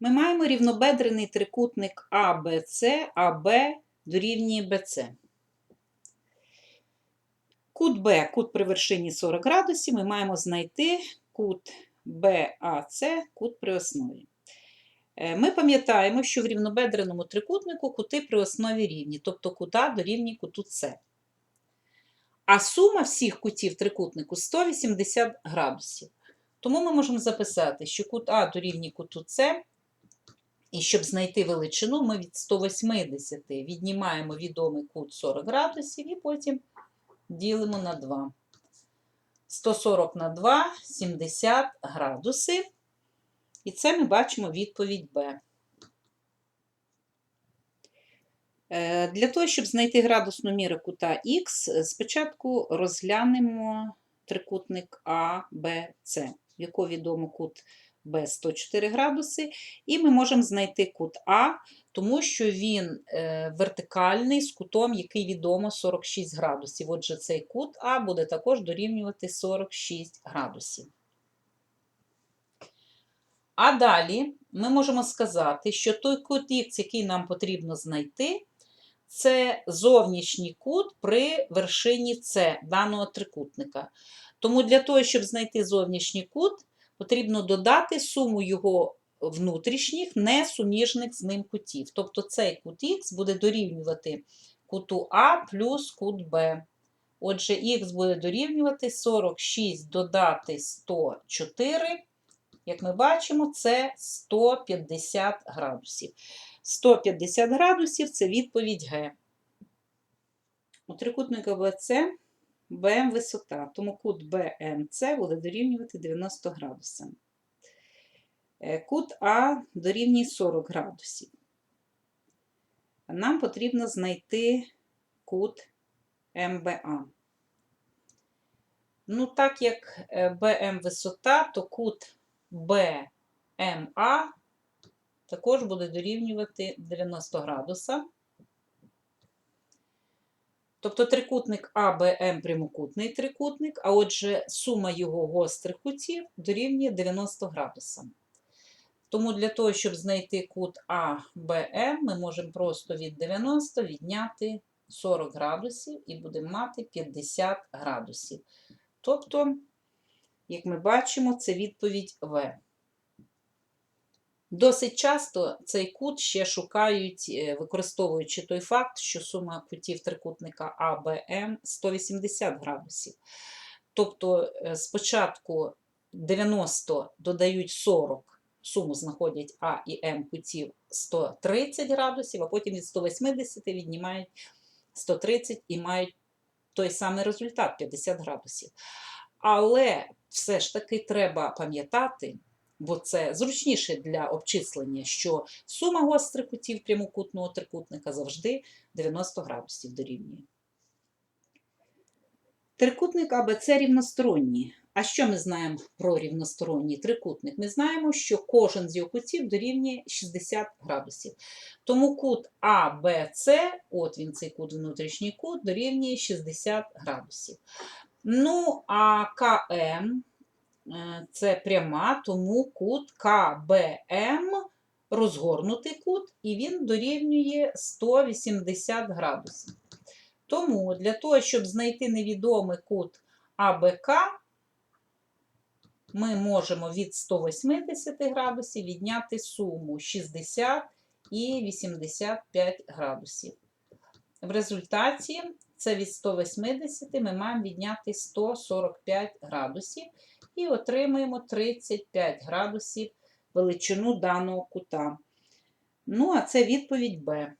Ми маємо рівнобедрений трикутник АБЦ, АБ дорівнює БЦ. Кут Б, кут при вершині 40 градусів, ми маємо знайти кут БАЦ, кут при основі. Е, Ми пам'ятаємо, що в рівнобедреному трикутнику кути при основі рівні, тобто кута дорівнює куту С. А сума всіх кутів трикутнику 180 градусів. Тому ми можемо записати, що кут А дорівнює куту С, і щоб знайти величину, ми від 180 віднімаємо відомий кут 40 градусів і потім ділимо на 2. 140 на 2 – 70 градусів. І це ми бачимо відповідь Б. Е, Для того, щоб знайти градусну міру кута Х, спочатку розглянемо трикутник А, Б, С, в якого відомо кут Б 104 градуси, і ми можемо знайти кут А, тому що він е, вертикальний з кутом, який відомо 46 градусів. Отже, цей кут А буде також дорівнювати 46 градусів. А далі ми можемо сказати, що той кут Х, який нам потрібно знайти, це зовнішній кут при вершині С даного трикутника. Тому для того, щоб знайти зовнішній кут, потрібно додати суму його внутрішніх, несуміжних з ним кутів. Тобто цей кут Х буде дорівнювати куту А плюс кут Б. Отже, Х буде дорівнювати 46 додати 104. Як ми бачимо, це 150 градусів. 150 градусів це відповідь Г. У трикутника БЦ БМ висота, тому кут БМЦ буде дорівнювати 90 градусам. Е, Кут А дорівнює 40 градусів. Нам потрібно знайти кут МБА. Ну, так як е, БМ висота, то кут БМА також буде дорівнювати 90 градуса. Тобто трикутник АБМ прямокутний трикутник, а отже, сума його гострих кутів дорівнює 90 градусам. Тому для того, щоб знайти кут АБМ, ми можемо просто від 90 відняти 40 градусів і будемо мати 50 градусів. Тобто, як ми бачимо, це відповідь В. Досить часто цей кут ще шукають, е, використовуючи той факт, що сума кутів трикутника АБМ 180 градусів. Тобто е, спочатку 90 додають 40, суму знаходять А і М кутів 130 градусів, а потім від 180 віднімають 130 і мають той самий результат 50 градусів. Але все ж таки треба пам'ятати, бо це зручніше для обчислення, що сума гострих кутів прямокутного трикутника завжди 90 градусів дорівнює. Трикутник АБЦ рівносторонній. А що ми знаємо про рівносторонній трикутник? Ми знаємо, що кожен з його кутів дорівнює 60 градусів. Тому кут АБЦ, от він цей кут, внутрішній кут, дорівнює 60 градусів. Ну, а КМ це пряма, тому кут КБМ розгорнутий кут, і він дорівнює 180 градусів. Тому для того, щоб знайти невідомий кут АБК, ми можемо від 180 градусів відняти суму 60 і 85 градусів. В результаті це від 180 ми маємо відняти 145 градусів і отримаємо 35 градусів величину даного кута. Ну, а це відповідь Б.